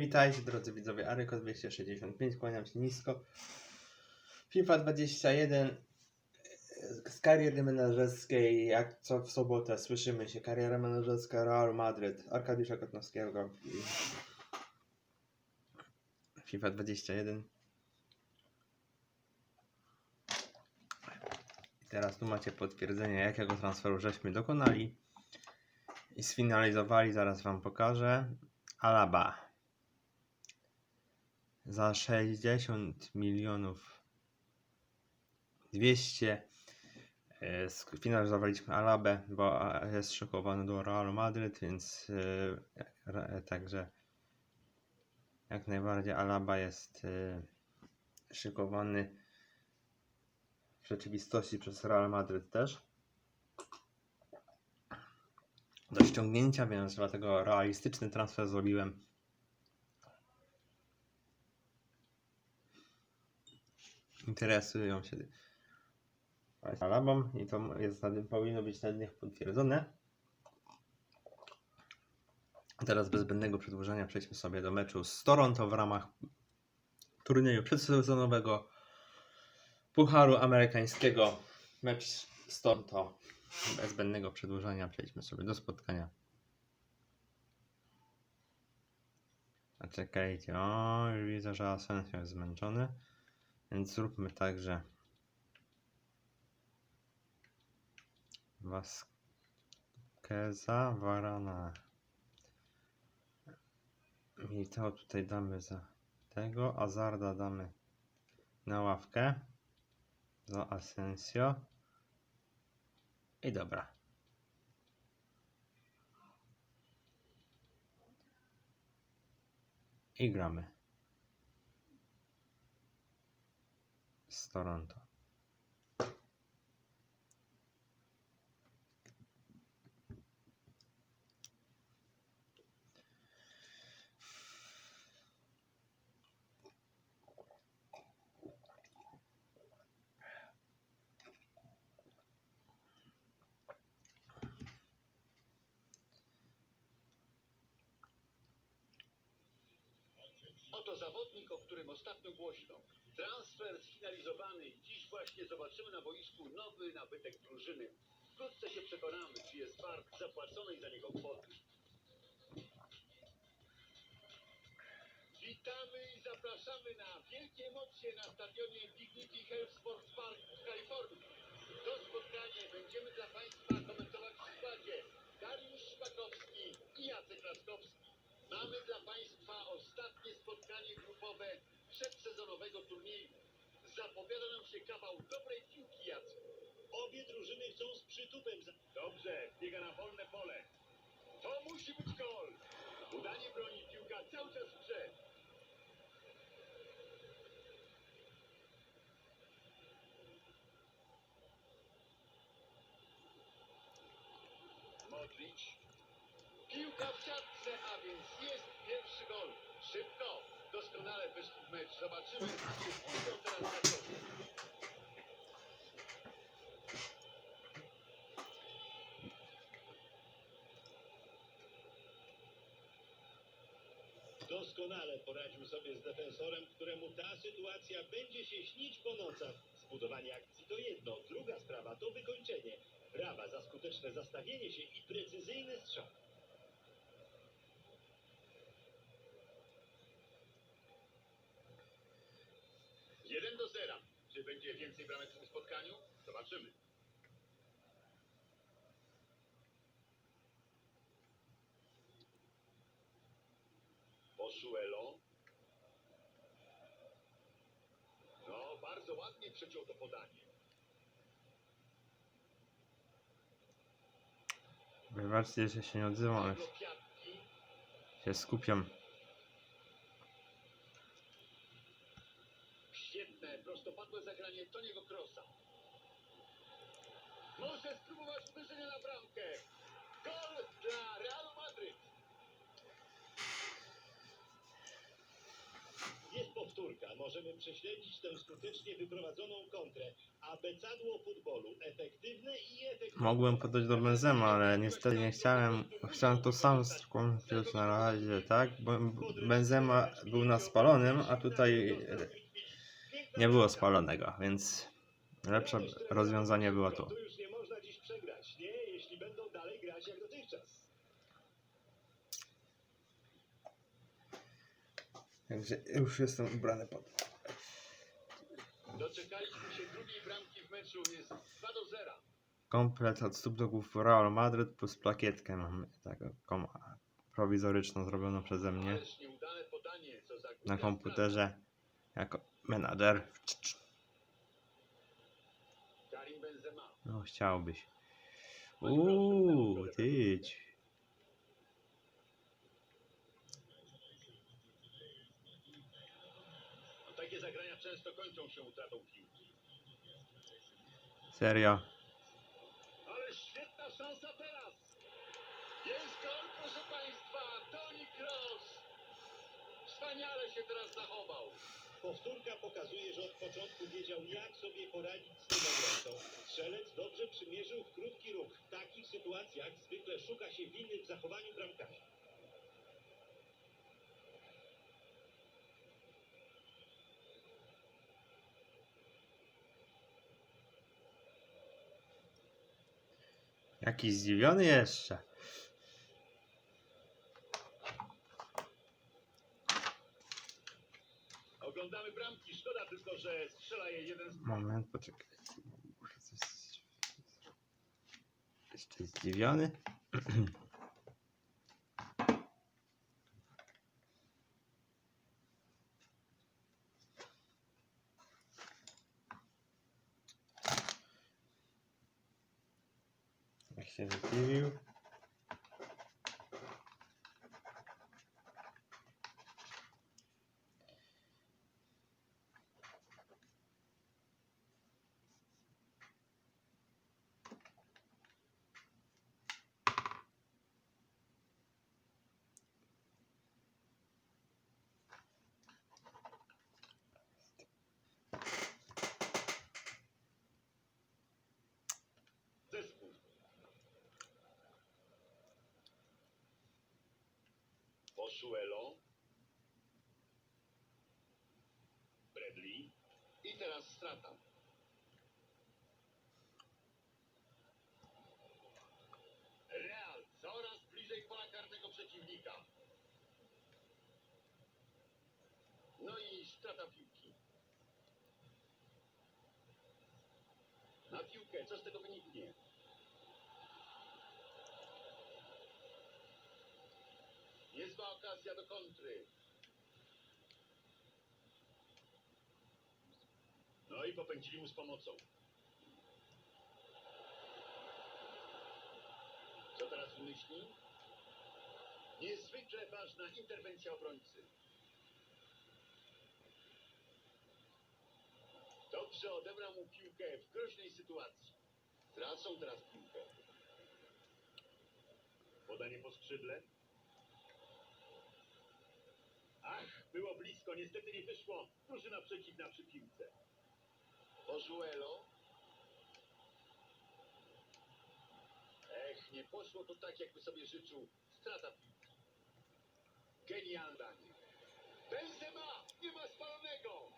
witajcie drodzy widzowie Aryko 265, kłaniam się nisko. FIFA 21 z kariery menedżerskiej, jak co w sobotę słyszymy się, kariera menedżerska Real Madryt, Arkadiusza Kotnowskiego. FIFA 21. I teraz tu macie potwierdzenie, jakiego transferu żeśmy dokonali i sfinalizowali, zaraz wam pokażę. Alaba za 60 milionów 200 e, sfinalizowaliśmy Alabę, bo jest szykowany do Realu Madryt, więc e, re- także jak najbardziej Alaba jest e, szykowany w rzeczywistości przez Real Madryt też do ściągnięcia, więc dlatego realistyczny transfer zrobiłem. Interesują się Alabą i to jest, powinno być na dniach potwierdzone. Teraz bez zbędnego przedłużania przejdźmy sobie do meczu z Toronto w ramach turnieju przedsezonowego Pucharu Amerykańskiego. Mecz z Toronto. Bez zbędnego przedłużania przejdźmy sobie do spotkania. A czekajcie, o, widzę, że Asensio jest zmęczony. Więc zróbmy tak, że Vasqueza, Varana to tutaj damy za tego, Azarda damy na ławkę za Asensio i dobra. I gramy. Toronto. Oto zawodnik, o którym ostatnio głośno. Transfer sfinalizowany dziś właśnie zobaczymy na boisku nowy nabytek drużyny. Wkrótce się przekonamy, czy jest wart zapłaconej za niego kwoty. Witamy i zapraszamy na wielkie emocje na stadionie Dignity Health Sports Park w Kalifornii. To spotkanie będziemy dla Państwa komentować w składzie Dariusz Szpakowski i Jacek Laskowski. Mamy dla Państwa ostatnie spotkanie grupowe przedsezonowego turnieju. Zapowiada nam się kawał dobrej piłki, Jacek. Obie drużyny chcą z przytupem. Dobrze, biega na wolne pole. To musi być gol. Udanie broni piłka cały czas w grze. Modric. Piłka w siatce, a więc jest pierwszy gol. Szybko, doskonale wyszli w mecz. Zobaczymy, czy teraz na. Doskonale poradził sobie z defensorem, któremu ta sytuacja będzie się śnić po nocach. Zbudowanie akcji to jedno, druga sprawa to wykończenie. Brawa za skuteczne zastawienie się i precyzyjny strzał. Jeden do zera. Czy będzie więcej bramek w tym spotkaniu? Zobaczymy. Posuelo. No, bardzo ładnie przeciął to podanie. Wybaczcie, że się nie odzywam, ale się skupiam. Świetne, prostopadłe zagranie Toniego Krosa. Może spróbować uderzenia na bramkę. Gol dla Realu Madryt. Jest powtórka, może możemy prześledzić tę skutecznie wyprowadzoną kontrę, a becadło futbolu efektywne i efektywne. Mogłem podać do Benzema, ale niestety nie chciałem. Chciałem to sam skończyć na razie, tak? Bo Benzema był na spalonym, a tutaj nie było spalonego, więc lepsze rozwiązanie było tu. Tu już nie można dziś przegrać, nie? Jeśli będą dalej grać jak dotychczas. Także już jestem ubrany pod. Doczekaliśmy się drugiej bramki w meczu, jest 2 do 0. Komplet od stóp do głów Real Madryt plus plakietkę mamy taką prowizoryczną zrobioną przeze mnie podanie, co za na komputerze jako menadżer. No chciałbyś. Uuu, tyć. No, takie zagrania często kończą się utratą piłki. Serio. Ale świetna szansa teraz. Jest gol, proszę Państwa. Toni Kroos. Wspaniale się teraz zachował. Powtórka pokazuje, że od początku wiedział, jak sobie poradzić z tym obrońcą. Strzelec dobrze przymierzył w krótki ruch. W takich sytuacjach zwykle szuka się winy w zachowaniu bramkarza. Jakiś zdziwiony jeszcze. Oglądamy bramki. Szkoda tylko, że strzela je jeden z Moment, poczekaj. Muszę coś... Jeszcze zdziwiony. Jak się zdziwił. zespół. Posuelo. Bradley. I teraz strata. Real coraz bliżej pola karnego przeciwnika. No i strata piłki. Na piłkę, co z tego wyniknie? Niezła okazja do kontry. No i popędzili mu z pomocą. Co teraz wymyśli? Niezwykle ważna interwencja obrońcy. Dobrze odebrał mu piłkę w groźnej sytuacji. Tracą teraz piłkę. Podanie po skrzydle. Ach, było blisko, niestety nie wyszło. Drużyna przeciwna przy piłce. Bożuelo. Ech, nie poszło to tak, jakby sobie życzył. Strata piłki. Genialna. Benzema! Nie ma spalonego!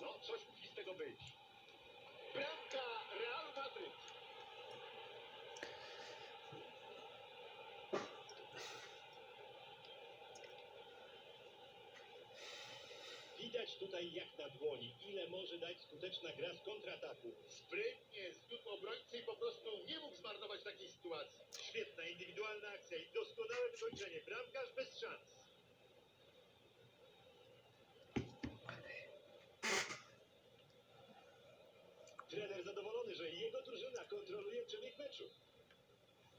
No, coś musi z tego być. Bramka Real Madryt. Widać tutaj jak na dłoni, ile może dać skuteczna gra z kontrataku. Sprytnie zbiór obrońcy i po prostu nie mógł zmarnować takiej sytuacji. Świetna indywidualna akcja i doskonałe wykończenie. Bramkarz bez szans. Trener zadowolony, że jego drużyna kontroluje przebieg meczu.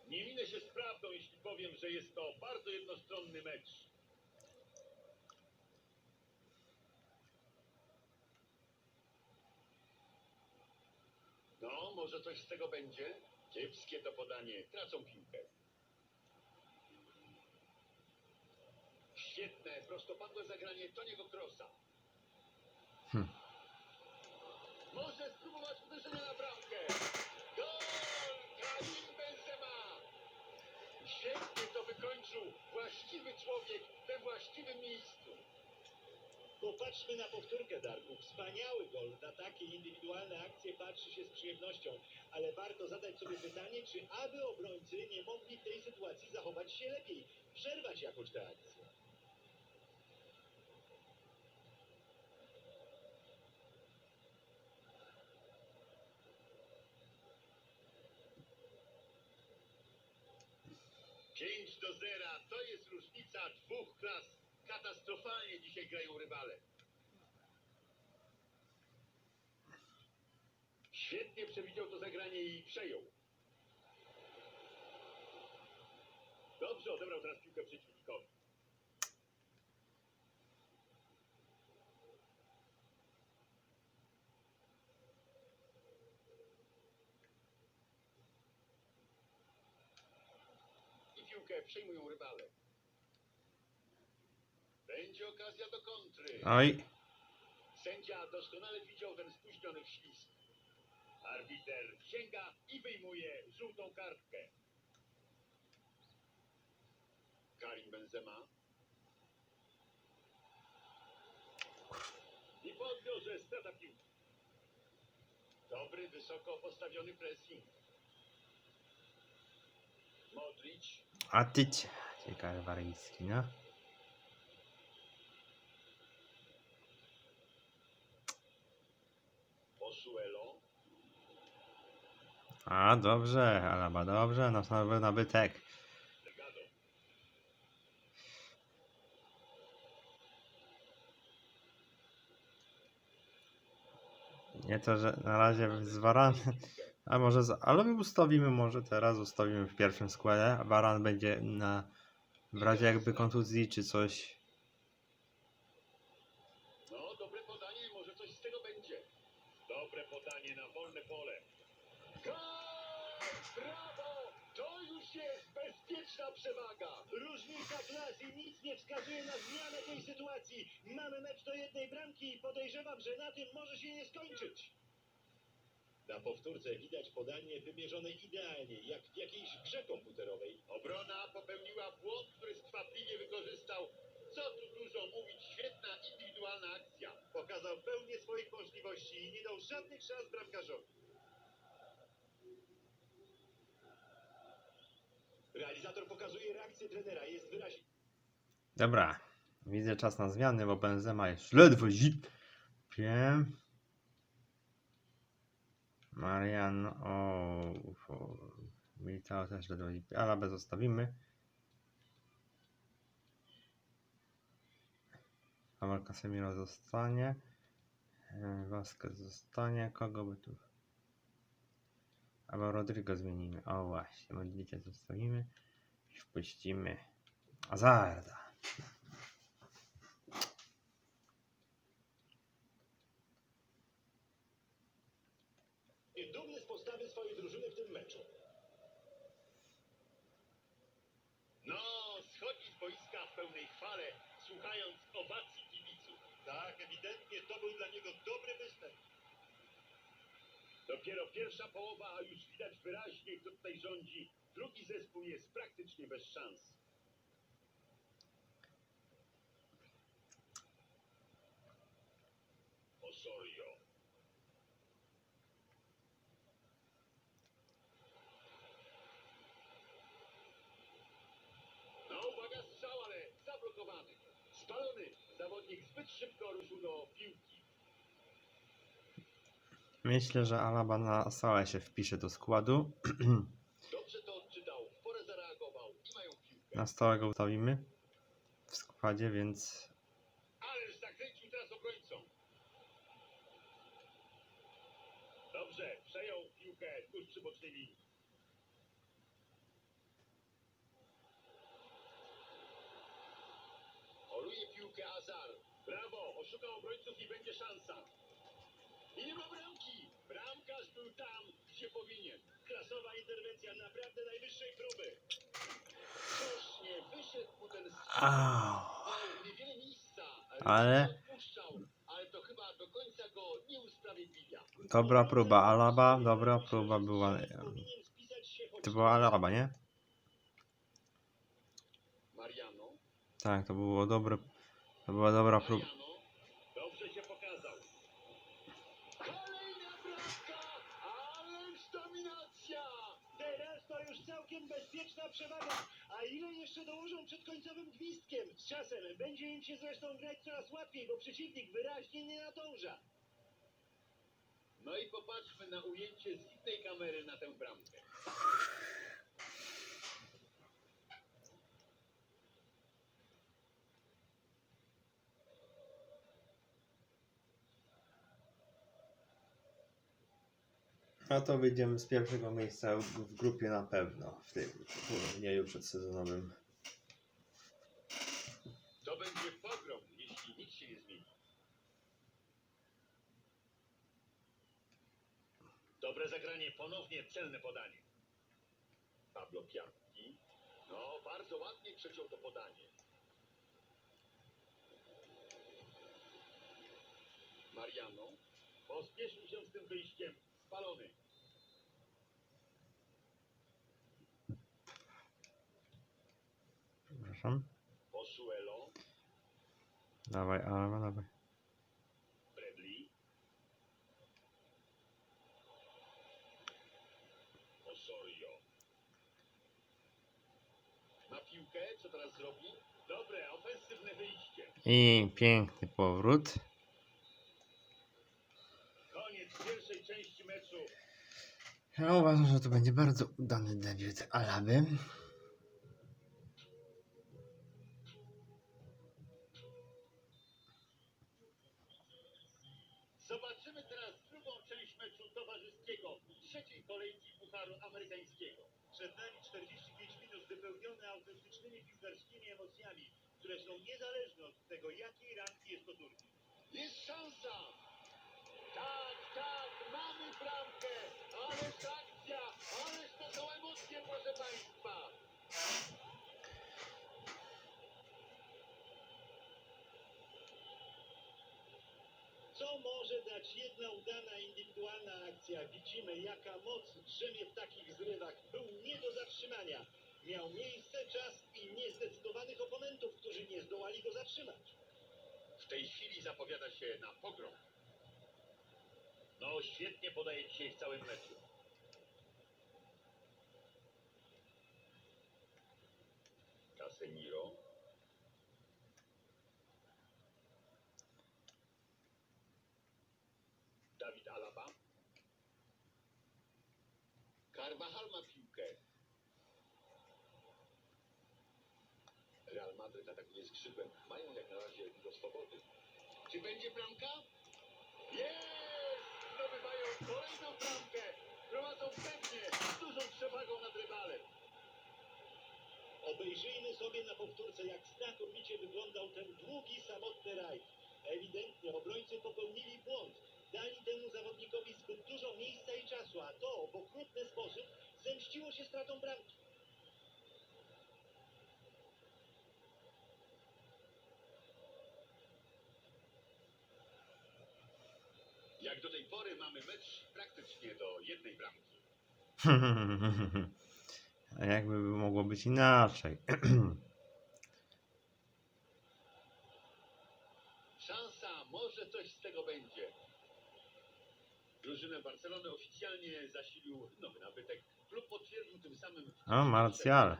Nie minę się z prawdą, jeśli powiem, że jest to bardzo jednostronny mecz. No, może coś z tego będzie? Kiepskie to podanie. Tracą piłkę. Świetne, prostopadłe zagranie Toniego Krosa. Hmm. Może spróbować uderzenia na bramkę. Gol! Karim Benzema! Świetnie to wykończył. Właściwy człowiek we właściwym miejscu. Popatrzmy na powtórkę, Darku. Wspaniały gol. Na takie indywidualne akcje patrzy się z przyjemnością. Ale warto zadać sobie pytanie, czy aby obrońcy nie mogli tej sytuacji zachować się lepiej, przerwać jakoś tę akcję. Pięć do zera. To jest różnica dwóch klas. Katastrofalnie dzisiaj grają rywale. Świetnie przewidział to zagranie i przejął. Dobrze odebrał teraz piłkę przeciwnikowi. I piłkę przejmują rywale. Będzie okazja do kontry. Oj, Sędzia doskonale widział ten spóźniony wślizg. Arbiter sięga i wyjmuje żółtą kartkę. Karim Benzema. I po odbiorze strata piłki. Dobry, wysoko postawiony pressing. Modric. a ty cie- ciekawy waryjski, no. A, dobrze, Alaba, dobrze, nasz nowy nabytek. Nie to, że na razie z Varan, a może z, ale my ustawimy może teraz, ustawimy w pierwszym składzie, a Varan będzie na, w razie jakby kontuzji czy coś. No, dobre podanie, może coś z tego będzie. Dobre podanie na wolne pole. Gol! Brawo! To już jest bezpieczna przewaga. Różnica klas i nic nie wskazuje na zmianę tej sytuacji. Mamy mecz do jednej bramki i podejrzewam, że na tym może się nie skończyć. Na powtórce widać podanie wymierzone idealnie, jak w jakiejś grze komputerowej. Obrona popełniła błąd, który skwapliwie wykorzystał. Co tu dużo mówić, świetna indywidualna akcja. Pokazał pełnię swoich możliwości i nie dał żadnych szans bramkarzowi. Realizator pokazuje reakcję trenera. Jest wyraźnie. Dobra, widzę czas na zmiany, bo Benzema jest ledwo zip. Marian, o, Militao też ledwo zip, ale bez zostawimy. Paweł Casemiro zostanie. E, Vasquez zostanie. Kogo by tu? Albo Rodrigo zmienimy. O właśnie, modlitę zostawimy. I wpuścimy Azarda. dumny z postawy swojej drużyny w tym meczu. No, schodzi z boiska w pełnej chwale, słuchając owacji kibiców. Tak, ewidentnie to był dla niego dobry występ. Dopiero pierwsza połowa, a już widać wyraźnie, kto tutaj rządzi. Drugi zespół jest praktycznie bez szans. Osorio. No, uwaga, strzał, ale zablokowany. Spalony. Zawodnik zbyt szybko ruszył do piłki. Myślę, że Alaba na stałe się wpisze do składu. Dobrze to odczytał, w porę zareagował i mają piłkę. Na stałe go ustawimy w składzie, więc Ależ zakręcił teraz obrońcą. Dobrze, przejął piłkę tuż przy bocznej linii. Holuje piłkę Azar. Brawo, oszukał obrońców i będzie szansa. I nie ma bramki. Był tam, gdzie powinien. Klasowa interwencja, naprawdę najwyższej próby. Cóż, nie wyszedł mu ten strzał. Niewiele miejsca. Ale- Nie ale to chyba do końca Dobra próba, Alaba, dobra próba była. To była Alaba, nie? Mariano. Tak, to było dobre. To była dobra próba. Bezpieczna przewaga. A ile jeszcze dołożą przed końcowym gwizdkiem? Z czasem będzie im się zresztą grać coraz łatwiej, bo przeciwnik wyraźnie nie nadąża. No i popatrzmy na ujęcie z innej kamery na tę bramkę. No to wyjdziemy z pierwszego miejsca w, w grupie na pewno w tym turnieju przedsezonowym. To będzie pogrom, jeśli nic się nie zmieni. Dobre zagranie, ponownie celne podanie. Pablo Pianki. No, bardzo ładnie przeciął to podanie. Mariano. Pospieszył się z tym wyjściem. Spalony. Przepraszam. Osuelo. Dawaj, Alaba, dawaj. Bradley. Osorio. Ma piłkę, co teraz zrobi? Dobre, ofensywne wyjście. I piękny powrót. Ja uważam, że to będzie bardzo udany debiut Alaby. Zobaczymy teraz drugą część meczu towarzyskiego trzeciej kolejki Pucharu Amerykańskiego. Przed nami 45 minut wypełnione autentycznymi piłkarskimi emocjami, które są niezależne od tego, jakiej rangi jest to turniej. Jest szansa! Tak, tak, mamy bramkę! Ależ akcja! Ależ to są emocje, proszę Państwa! Co jedna udana indywidualna akcja? Widzimy, jaka moc drzemie w takich zrywach. Był nie do zatrzymania. Miał miejsce, czas i niezdecydowanych oponentów, którzy nie zdołali go zatrzymać. W tej chwili zapowiada się na pogrom. No, świetnie podaje dzisiaj w całym meczu. Casemiro. Dawid Alaba. Carvajal ma piłkę. Real Madryt atakuje skrzydłem. Mają jak na razie dużo swobody. Czy będzie bramka? Jest! Zdobywają kolejną bramkę. Prowadzą pewnie z dużą przewagą nad rywalem. Obejrzyjmy sobie na powtórce, jak znakomicie wyglądał ten długi, samotny rajd. Ewidentnie obrońcy popełnili błąd. Dali temu zawodnikowi zbyt dużo miejsca i czasu, a to w okrutny sposób zemściło się stratą bramki. Jak do tej pory mamy mecz praktycznie do jednej bramki. A jakby mogło być inaczej? Szansa, może coś z tego będzie. Drużynę Barcelony oficjalnie zasilił nowy nabytek. Klub potwierdził tym samym... Martial.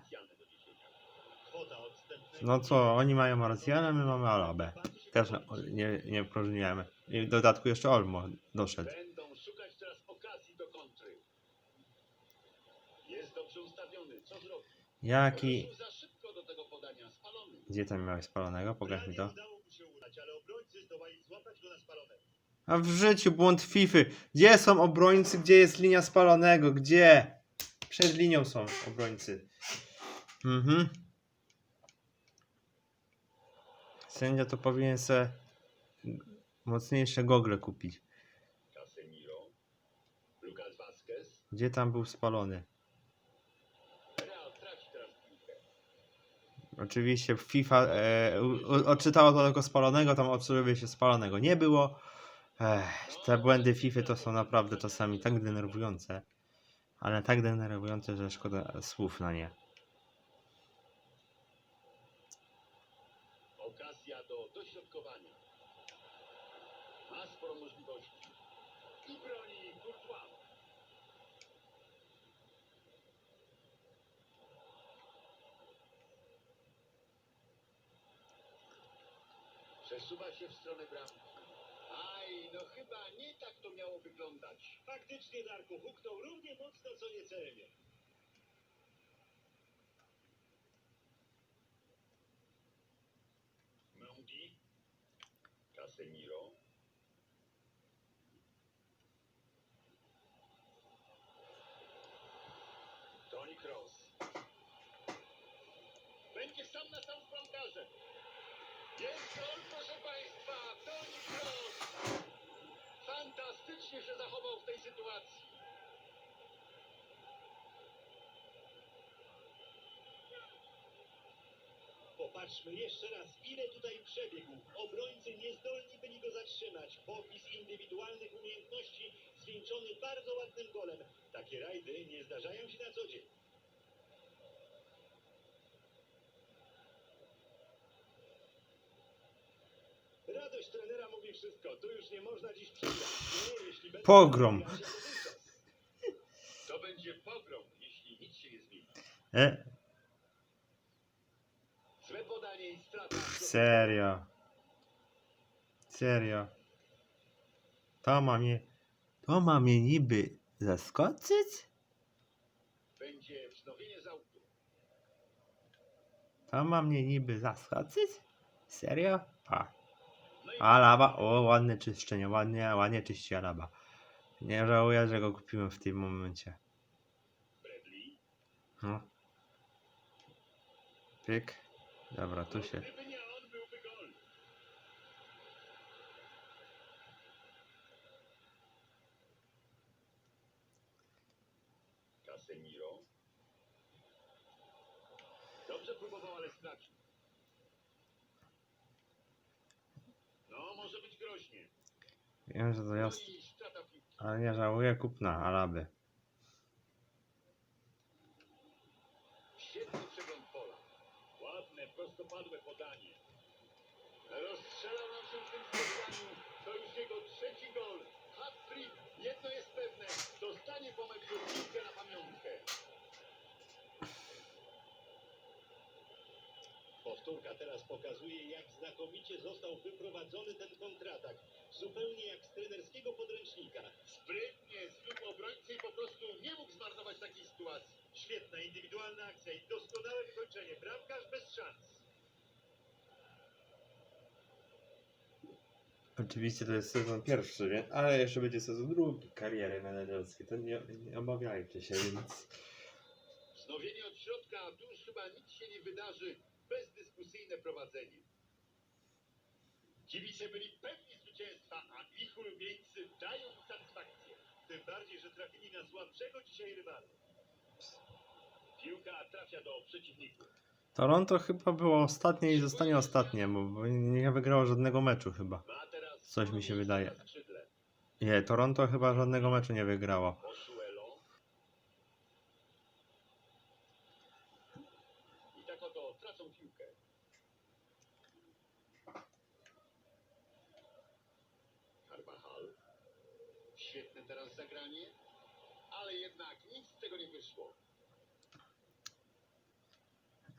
odstępnego... No co, oni mają Marcjana, my mamy Alabę. Też nie, nie próżniamy. I w dodatku jeszcze Olmo doszedł. Będą szukać teraz okazji do kontry. Jest dobrze ustawiony. Co zrobi? Jaki... Ruszył za szybko do tego podania. Spalony. Gdzie tam miałeś spalonego? Pokaż mi to. Udało mu się udać, ale obrońcy zdołali złapać go na spalone. A w życiu błąd Fify. Gdzie są obrońcy? Gdzie jest linia spalonego? Gdzie? Przed linią są obrońcy. Mhm. Sędzia to powinien se mocniejsze gogle kupić. Gdzie tam był spalony? Oczywiście FIFA e, odczytało to tylko spalonego, tam oczywiście spalonego nie było. Ech, te błędy FIFA to są naprawdę czasami tak denerwujące, ale tak denerwujące, że szkoda słów na nie. Okazja do dośrodkowania. Ma sporo możliwości. I broni. Przesuwa się w stronę bramki. No chyba nie tak to miało wyglądać. Faktycznie, Darku, huknął równie mocno, co niecelnie. Mendy. Casemiro. Toni Kroos. Będzie sam na sam z bramkarzem. Jest gol, proszę Państwa. Toni Kroos. Fantastycznie się zachował w tej sytuacji. Popatrzmy jeszcze raz, ile tutaj przebiegł. Obrońcy niezdolni byli go zatrzymać. Popis indywidualnych umiejętności zwieńczony bardzo ładnym golem. Takie rajdy nie zdarzają się na co dzień. Radość trenera mówi wszystko. Tu już nie można dziś przegrać. Nie, jeśli będą Pogrom. To będzie pogrom, jeśli nic się nie zmieni. E, Złe podanie i strata. Serio. Serio. To ma mnie, to ma mnie niby zaskoczyć? Będzie wznowienie z autu. To ma mnie niby zaskoczyć? Serio? A. No Alaba, o ładne czyszczenie, ładnie, ładnie czyści Alaba. Nie żałuję, że go kupiłem w tym momencie. No. Pyk. Dobra, tu się. Gdyby nie on, byłby gol. Casemiro. Dobrze próbował, ale stracił. No, może być groźnie. Wiem, że to No jest. i strata piłki. Ale nie żałuję kupna Alaby. Świetny przegląd pola. Ładne, prostopadłe podanie. Rozstrzelał nam się w tym spotkaniu. To już jego trzeci gol. Hat-trick. Jedno jest pewne. Dostanie po meczu piłkę na pamiątkę. Powtórka teraz pokazuje, jak znakomicie został wyprowadzony ten kontratak. Zupełnie jak z trenerskiego podręcznika. Sprytnie zbił obrońcy i po prostu nie mógł zmarnować takiej sytuacji. Świetna indywidualna akcja i doskonałe wykończenie. Bramkarz bez szans. Oczywiście to jest sezon pierwszy, nie? ale jeszcze będzie sezon drugi kariery menedżerskiej. To nie, nie obawiajcie się, więc. Wznowienie od środka, tu już chyba nic się nie wydarzy. Bezdyskusyjne prowadzenie. Kibice byli pewni zwycięstwa, a ich ulubieńcy dają im satysfakcję. Tym bardziej, że trafili na słabszego dzisiaj rywala. Piłka trafia do przeciwników. Toronto chyba było ostatnie i zostanie ostatnie, bo bo nie wygrało żadnego meczu chyba. Coś mi się wydaje. Nie, Toronto chyba żadnego meczu nie wygrało. Tak oto tracą piłkę. Carvajal. Świetne teraz zagranie, ale jednak nic z tego nie wyszło.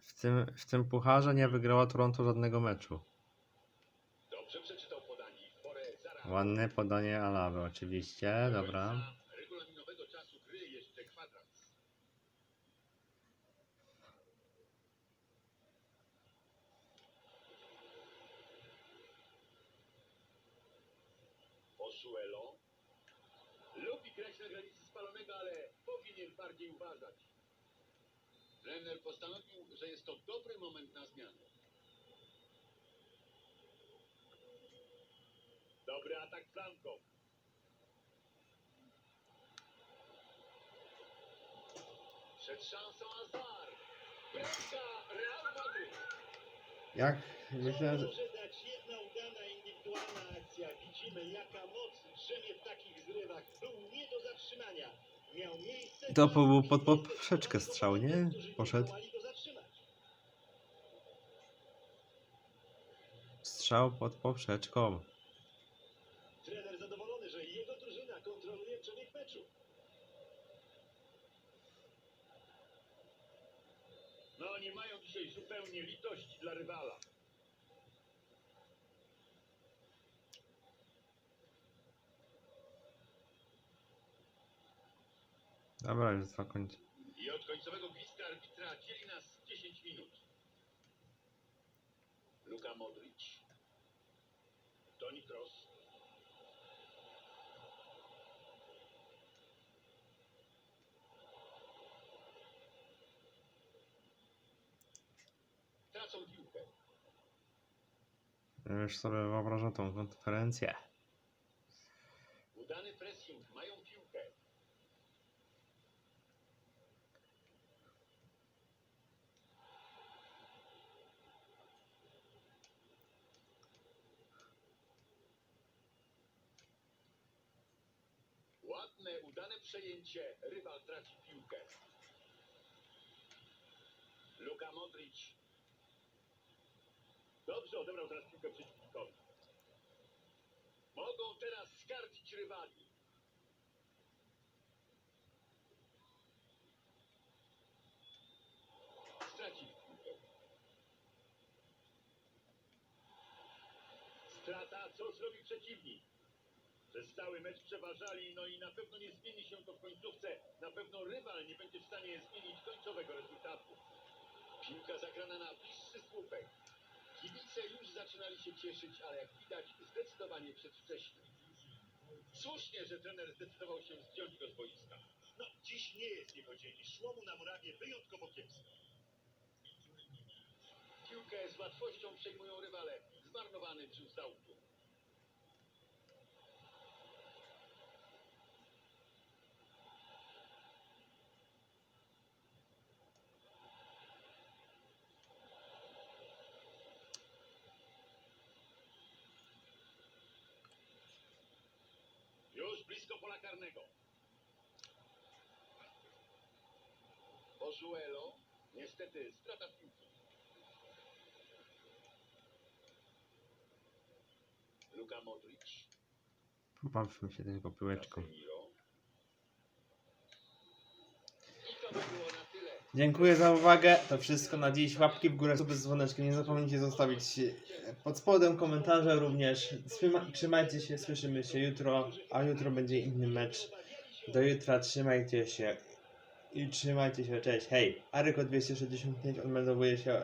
W tym, w tym pucharze nie wygrało Toronto żadnego meczu. Dobrze przeczytał podanie i w porę zaraz. Ładne podanie Alawy, oczywiście, dobra. regulaminowego czasu gry jeszcze kwadrans. Osuelo. Lubi grać na granicy spalonego, ale powinien bardziej uważać. Trener postanowił, że jest to dobry moment na zmianę. Dobry atak flanką. Przed szansą Azar. Bramka Real Madryt. Jak? To Myślę, że... może dać jedna udana indywidualna akcja. Widzi widzimy, jaka moc drzemie w takich zrywach. Był nie do zatrzymania. Miał miejsce... To był pod poprzeczkę strzał, nie? Poszedł. Strzał pod poprzeczką. Trener zadowolony, że jego drużyna kontroluje przebieg meczu. No nie mają dzisiaj zupełnie litości dla rywala. Dobra, już zakończę. I od końcowego gwizdka arbitra dzieli nas 10 minut. Luka Modric. Toni Kroos. Tracą piłkę. Już sobie wyobrażam tą konferencję. Udany pressing. Mają piłkę. Ładne, udane przejęcie. Rywal traci piłkę. Luka Modric. Dobrze odebrał teraz piłkę przeciwnikowi. Mogą teraz skarcić rywali. Stracili piłkę. Strata, co zrobi przeciwnik? Cały mecz przeważali, no i na pewno nie zmieni się to w końcówce. Na pewno rywal nie będzie w stanie zmienić końcowego rezultatu. Piłka zagrana na bliższy słupek. Kibice już zaczynali się cieszyć, ale jak widać zdecydowanie przedwcześnie. Słusznie, że trener zdecydował się zdjąć go z boiska. No, dziś nie jest jego dzień. Szło mu na murawie wyjątkowo kiepsko. Piłkę z łatwością przejmują rywale. Zmarnowany przy załku. Już blisko pola karnego. Ożuelo. Niestety strata piłki. Luka Modric. Pobawmy się tylko piłeczką. Casemiro. I to by było na tyle. Dziękuję za uwagę. To wszystko na dziś. Łapki w górę, suby z dzwoneczkiem. Nie zapomnijcie zostawić pod spodem komentarza również. Trzyma- Trzymajcie się, słyszymy się jutro, a jutro będzie inny mecz. Do jutra trzymajcie się i trzymajcie się. Cześć, hej. Aryko 265 odmeldowuje się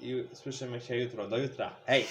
i słyszymy się jutro. Do jutra. Hej!